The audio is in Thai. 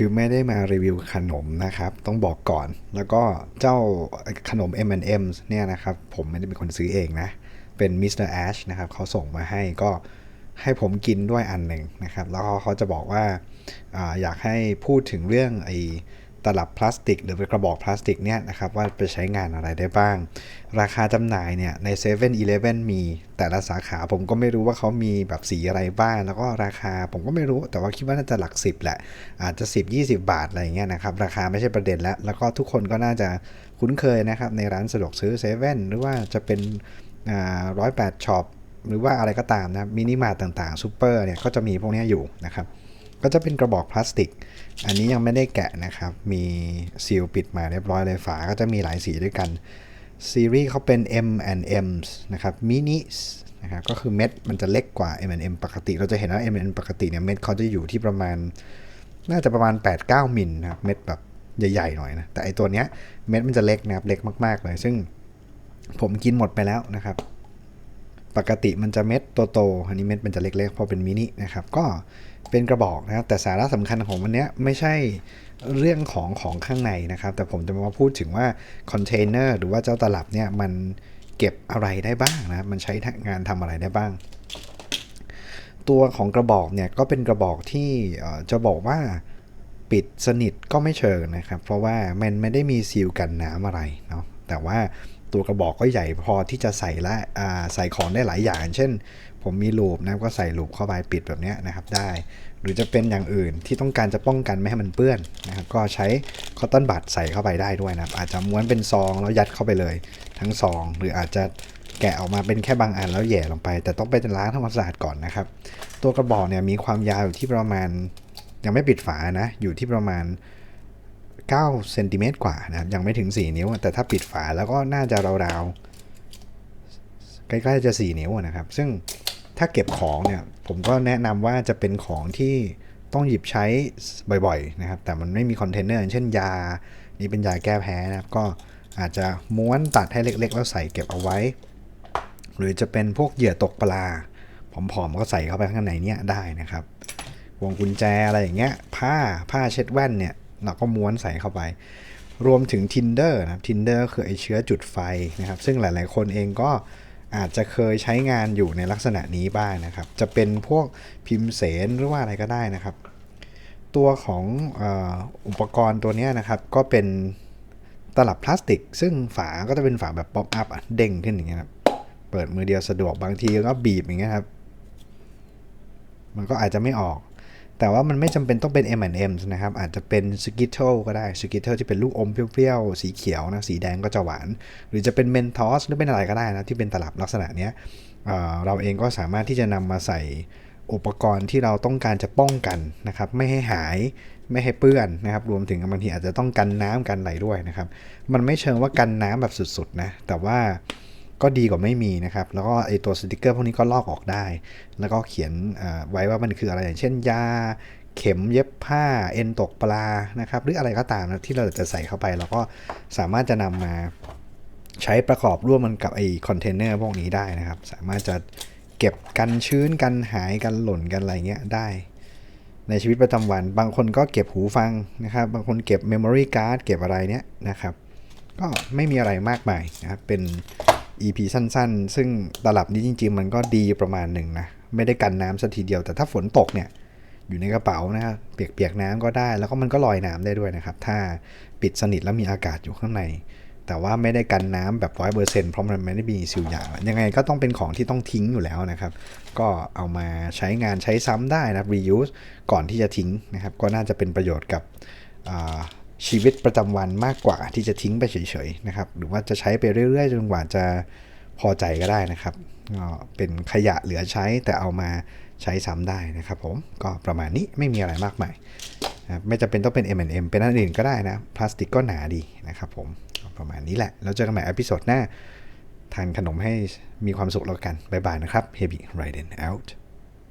คือไม่ได้มารีวิวขนมนะครับ ต้องบอกก่อน แล้วก็เจ้าขนม M&M เนี่ยนะครับ ผมไม่ได้เป็นคนซื้อเองนะ เป็นมิสเตอร์แอชนะครับเขาส่งมาให้ก็ให้ผมกินด้วยอันหนึ่งนะครับ แล้วเขาจะบอกว่าออยากให้พูดถึงเรื่องไอ ตลับพลาสติก หรือเป็นกระบอกพลาสติกเนี่ยนะครับว่าไปใช้งานอะไรได้บ้าง ราคาจำหน่ายเนี่ยใน7 e เ e ่ e อมี แต่ละสาขาผมก็ไม่รู้ว่าเขามีแบบสีอะไรบ้าง แล้วก็ราคาผมก็ไม่รู้ แต่ว่าคิดว่าน่าจะหลัก 10 แหละ อาจจะ 10 20 บาทอะไรอย่างเงี้ยนะครับราคาไม่ใช่ประเด็นแล้ว แล้วก็ทุกคนก็น่าจะคุ้นเคยนะครับในร้านสะดวกซื้อเซเว่นหรือว่าจะเป็นร้อยแปดช็อปหรือว่าอะไรก็ตามนะมินิมาร์ต่างๆซูเปอร์เนี่ยก็จะมีพวกนี้อยู่นะครับ ก็จะเป็นกระบอกพลาสติก อันนี้ยังไม่ได้แกะนะครับ มีซีลปิดมาเรียบร้อยเลยฝาก็จะมีหลายสีด้วยกัน ซีรีส์เขาเป็น M and M's นะครับมินินะครับก็คือเม็ดมันจะเล็กกว่า M and M ปกติ เราจะเห็นว่า M and M ปกติเนี่ยเม็ดเขาจะอยู่ที่ประมาณ น่าจะประมาณ 8-9 มิลนะครับเม็ดแบบใหญ่ๆหน่อยนะแต่ไอตัวเนี้ยเม็ดมันจะเล็กนะครับเล็กมากๆเลย ซึ่งผมกินหมดไปแล้วนะครับ ปกติมันจะเม็ดโตๆอันนี้เม็ดมันจะเล็กๆเพราะเป็นมินินะครับ ก็เป็นกระบอกนะครับแต่สาระสำคัญของวันนี้ไม่ใช่เรื่องของของข้างในนะครับ แต่ผมจะมาพูดถึงว่าคอนเทนเนอร์หรือว่าเจ้าตลับเนี่ยมันเก็บอะไรได้บ้างนะมันใช้งานทำอะไรได้บ้าง ตัวของกระบอกเนี่ยก็เป็นกระบอกที่จะบอกว่าปิดสนิทก็ไม่เชิงนะครับ เพราะว่ามันไม่ได้มีซีลกันน้ำอะไรเนาะแต่ว่า ตัวกระบอกก็ใหญ่พอที่จะใส่ละใส่ของได้หลายอย่าง เช่น ผมมีลูปนะก็ใส่ลูปเข้าไปปิดแบบนี้นะครับได้ หรือจะเป็นอย่างอื่นที่ต้องการจะป้องกันไม่ให้มันเปื้อนนะครับก็ใช้คอตตอนบัดใส่เข้าไปได้ด้วยนะครับอาจจะม้วนเป็นซองแล้วยัดเข้าไปเลย ทั้งซอง หรืออาจจะแกะออกมาเป็นแค่บางอันแล้วแย่ลงไป แต่ต้องไปล้างทำความสะอาดก่อนนะครับ ตัวกระบอกเนี่ยมีความยาวอยู่ที่ประมาณ ยังไม่ปิดฝานะอยู่ที่ประมาณ 9เซนติเมตรกว่านะครับ ยังไม่ถึง 4 นิ้ว แต่ถ้าปิดฝาแล้วก็น่าจะราวๆ ใกล้ๆจะ 4 นิ้วนะครับ ซึ่งถ้าเก็บของเนี่ย ผมก็แนะนำว่าจะเป็นของที่ต้องหยิบใช้บ่อยๆ นะครับ แต่มันไม่มีคอนเทนเนอร์เช่นยา นี่เป็นยาแก้แพ้นะครับ ก็อาจจะม้วนตัดให้เล็กๆ แล้วใส่เก็บเอาไว้ หรือจะเป็นพวกเหยื่อตกปลาผอมๆก็ใส่เข้าไปข้างในเนี้ยได้นะครับ วงกุญแจอะไรอย่างเงี้ย ผ้าผ้าเช็ดแว่นเนี่ย เราก็ม้วนใส่เข้าไป รวมถึง Tinder นะครับ Tinder คือไอเชื้อจุดไฟนะครับ ซึ่งหลาย ๆ คนเองก็อาจจะเคยใช้งานอยู่ในลักษณะนี้บ้างนะครับ จะเป็นพวกพิมพ์เสนหรือว่าอะไรก็ได้นะครับ ตัวของอุปกรณ์ตัวนี้นะครับก็เป็นตลับพลาสติก ซึ่งฝาก็จะเป็นฝาแบบป๊อปอัพเด้งขึ้นอย่างเงี้ยครับเปิดมือเดียวสะดวกบางทีก็บีบอย่างเงี้ยครับ มันก็อาจจะไม่ออก แต่ว่ามันไม่จำเป็นต้องเป็น M&M นะครับ อาจจะเป็นสกิทเทิลก็ได้สกิทเทิลที่เป็นลูกอมเปรี้ยวๆ สีเขียวนะ สีแดงก็จะหวาน หรือจะเป็นเมนทอสหรือเป็นอะไรก็ได้นะ ที่เป็นตลับลักษณะนี้เราเองก็สามารถที่จะนำมาใส่อุปกรณ์ที่เราต้องการจะป้องกันนะครับ ไม่ให้หายไม่ให้เปื้อนนะครับ รวมถึงบางทีอาจจะต้องกันน้ำกันไหลด้วยนะครับ มันไม่เชิงว่ากันน้ำแบบสุดๆนะแต่ว่า ก็ดีกว่าไม่มีนะครับ แล้วก็ไอตัวสติกเกอร์พวกนี้ก็ลอกออกได้ แล้วก็เขียนไว้ว่ามันคืออะไรอย่างเช่นยา เข็มเย็บผ้าเอ็นตกปลานะครับ หรืออะไรก็ตามนะที่เราจะใส่เข้าไปเราก็สามารถจะนำมาใช้ประกอบร่วมมันกับไอคอนเทนเนอร์พวกนี้ได้นะครับ สามารถจะเก็บกันชื้นกันหายกันหล่นกันอะไรเงี้ยได้ในชีวิตประจำวัน บางคนก็เก็บหูฟังนะครับ บางคนเก็บเมมโมรี่การ์ดเก็บอะไรเนี้ยนะครับ ก็ไม่มีอะไรมากมายนะครับ เป็น EP สั้นๆ ซึ่งตลับนี้จริง ๆ มันก็ดีประมาณหนึ่งนะ ไม่ได้กันน้ำสัทีเดียว แต่ถ้าฝนตกเนี่ยอยู่ในกระเป๋านะครับเปียกๆน้ำก็ได้ แล้วก็มันก็ลอยน้ำได้ด้วยนะครับ ถ้าปิดสนิทแล้วมีอากาศอยู่ข้างใน แต่ว่าไม่ได้กันน้ำแบบร้อยเปอร์เซ็นต์เพราะมันไม่ได้มีซิลอย่าง ยังไงก็ต้องเป็นของที่ต้องทิ้งอยู่แล้วนะครับ ก็เอามาใช้งานใช้ซ้ำได้นะ reuse ก่อนที่จะทิ้งนะครับ ก็น่าจะเป็นประโยชน์กับ ชีวิตประจำวันมากกว่าที่จะทิ้งไปเฉยๆนะครับ หรือว่าจะใช้ไปเรื่อยๆจนกว่าจะพอใจก็ได้นะครับก็เป็นขยะเหลือใช้แต่เอามาใช้ซ้ำได้นะครับผมก็ประมาณนี้ไม่มีอะไรมากมายไม่จำเป็นต้องเป็น M&M เป็นอันอื่นก็ได้นะ พลาสติกก็หนาดีนะครับผมประมาณนี้แหละแล้วเจอกันใหม่อพิโซดหน้าทานขนมให้มีความสุขแล้วกัน บ๊ายบายนะครับ Heavy Riding out